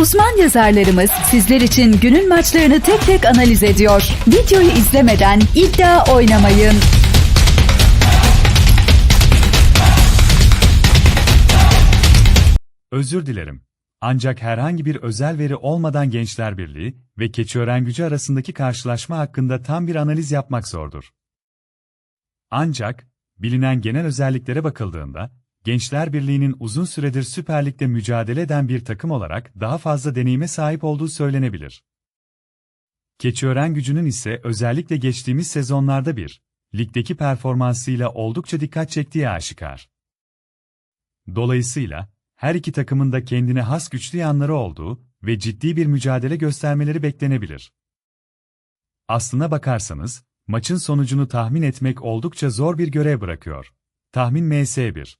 Uzman yazarlarımız sizler için günün maçlarını tek tek analiz ediyor. Videoyu izlemeden iddia oynamayın. Özür dilerim. Ancak herhangi bir özel veri olmadan Gençler Birliği ve Keçiören Gücü arasındaki karşılaşma hakkında tam bir analiz yapmak zordur. Ancak, bilinen genel özelliklere bakıldığında, Gençler Birliği'nin uzun süredir Süper Lig'de mücadele eden bir takım olarak daha fazla deneyime sahip olduğu söylenebilir. Keçiören Gücü'nün ise özellikle geçtiğimiz sezonlarda bir, ligdeki performansıyla oldukça dikkat çektiği aşikar. Dolayısıyla, her iki takımın da kendine has güçlü yanları olduğu ve ciddi bir mücadele göstermeleri beklenebilir. Aslına bakarsanız, maçın sonucunu tahmin etmek oldukça zor bir görev bırakıyor. Tahmin MS1.